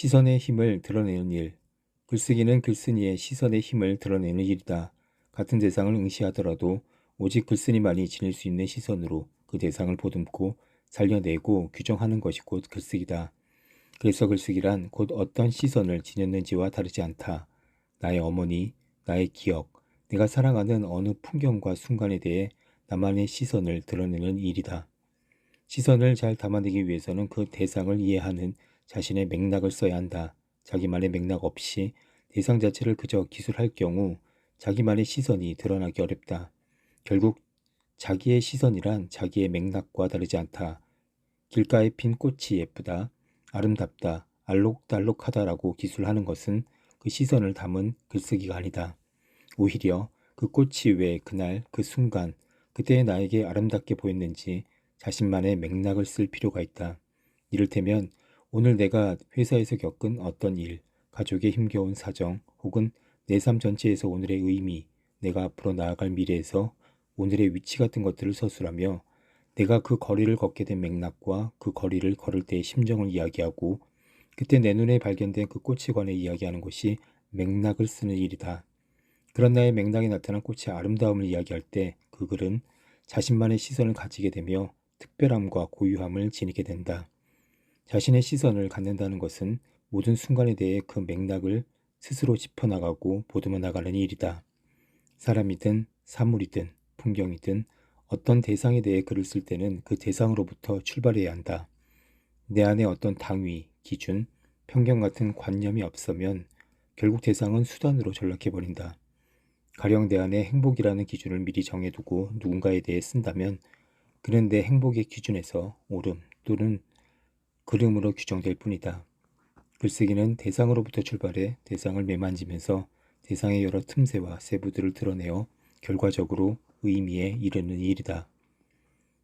시선의 힘을 드러내는 일. 글쓰기는 글쓴이의 시선의 힘을 드러내는 일이다. 같은 대상을 응시하더라도 오직 글쓴이만이 지닐 수 있는 시선으로 그 대상을 보듬고 살려내고 규정하는 것이 곧 글쓰기다. 그래서 글쓰기란 곧 어떤 시선을 지녔는지와 다르지 않다. 나의 어머니, 나의 기억, 내가 사랑하는 어느 풍경과 순간에 대해 나만의 시선을 드러내는 일이다. 시선을 잘 담아내기 위해서는 그 대상을 이해하는 자신의 맥락을 써야 한다. 자기만의 맥락 없이 대상 자체를 그저 기술할 경우 자기만의 시선이 드러나기 어렵다. 결국 자기의 시선이란 자기의 맥락과 다르지 않다. 길가에 핀 꽃이 예쁘다, 아름답다, 알록달록하다라고 기술하는 것은 그 시선을 담은 글쓰기가 아니다. 오히려 그 꽃이 왜 그날 그 순간 그때의 나에게 아름답게 보였는지 자신만의 맥락을 쓸 필요가 있다. 이를테면 오늘 내가 회사에서 겪은 어떤 일, 가족의 힘겨운 사정, 혹은 내 삶 전체에서 오늘의 의미, 내가 앞으로 나아갈 미래에서 오늘의 위치 같은 것들을 서술하며 내가 그 거리를 걷게 된 맥락과 그 거리를 걸을 때의 심정을 이야기하고 그때 내 눈에 발견된 그 꽃에 관해 이야기하는 것이 맥락을 쓰는 일이다. 그런 나의 맥락에 나타난 꽃의 아름다움을 이야기할 때 그 글은 자신만의 시선을 가지게 되며 특별함과 고유함을 지니게 된다. 자신의 시선을 갖는다는 것은 모든 순간에 대해 그 맥락을 스스로 짚어나가고 보듬어 나가는 일이다. 사람이든 사물이든 풍경이든 어떤 대상에 대해 글을 쓸 때는 그 대상으로부터 출발해야 한다. 내 안에 어떤 당위, 기준, 편견 같은 관념이 없으면 결국 대상은 수단으로 전락해버린다. 가령 내 안에 행복이라는 기준을 미리 정해두고 누군가에 대해 쓴다면 그는 내 행복의 기준에서 옳음 또는 그름으로 규정될 뿐이다. 글쓰기는 대상으로부터 출발해 대상을 매만지면서 대상의 여러 틈새와 세부들을 드러내어 결과적으로 의미에 이르는 일이다.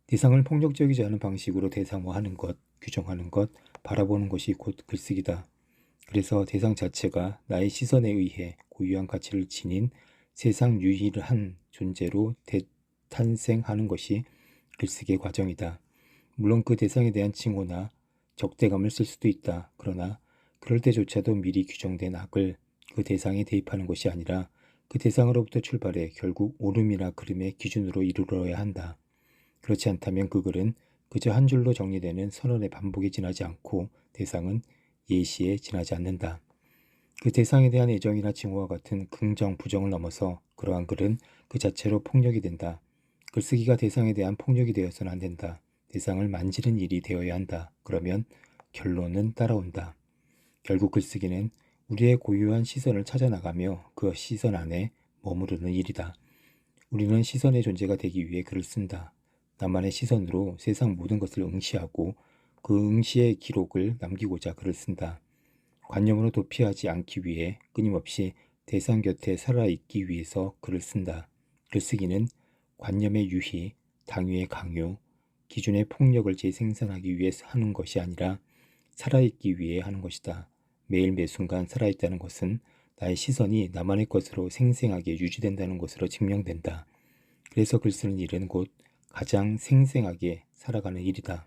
대상을 폭력적이지 않은 방식으로 대상화하는 것, 규정하는 것, 바라보는 것이 곧 글쓰기다. 그래서 대상 자체가 나의 시선에 의해 고유한 가치를 지닌 세상 유일한 존재로 탄생하는 것이 글쓰기의 과정이다. 물론 그 대상에 대한 칭호나 적대감을 쓸 수도 있다. 그러나 그럴 때조차도 미리 규정된 악을 그 대상에 대입하는 것이 아니라 그 대상으로부터 출발해 결국 오름이나 그름의 기준으로 이르러야 한다. 그렇지 않다면 그 글은 그저 한 줄로 정리되는 선언의 반복에 지나지 않고 대상은 예시에 지나지 않는다. 그 대상에 대한 애정이나 징후와 같은 긍정, 부정을 넘어서 그러한 글은 그 자체로 폭력이 된다. 글쓰기가 대상에 대한 폭력이 되어서는 안 된다. 대상을 만지는 일이 되어야 한다. 그러면 결론은 따라온다. 결국 글쓰기는 우리의 고유한 시선을 찾아나가며 그 시선 안에 머무르는 일이다. 우리는 시선의 존재가 되기 위해 글을 쓴다. 나만의 시선으로 세상 모든 것을 응시하고 그 응시의 기록을 남기고자 글을 쓴다. 관념으로 도피하지 않기 위해 끊임없이 대상 곁에 살아있기 위해서 글을 쓴다. 글쓰기는 관념의 유희, 당위의 강요, 기준의 폭력을 재생산하기 위해 하는 것이 아니라 살아있기 위해 하는 것이다. 매일 매순간 살아있다는 것은 나의 시선이 나만의 것으로 생생하게 유지된다는 것으로 증명된다. 그래서 글 쓰는 일은 곧 가장 생생하게 살아가는 일이다.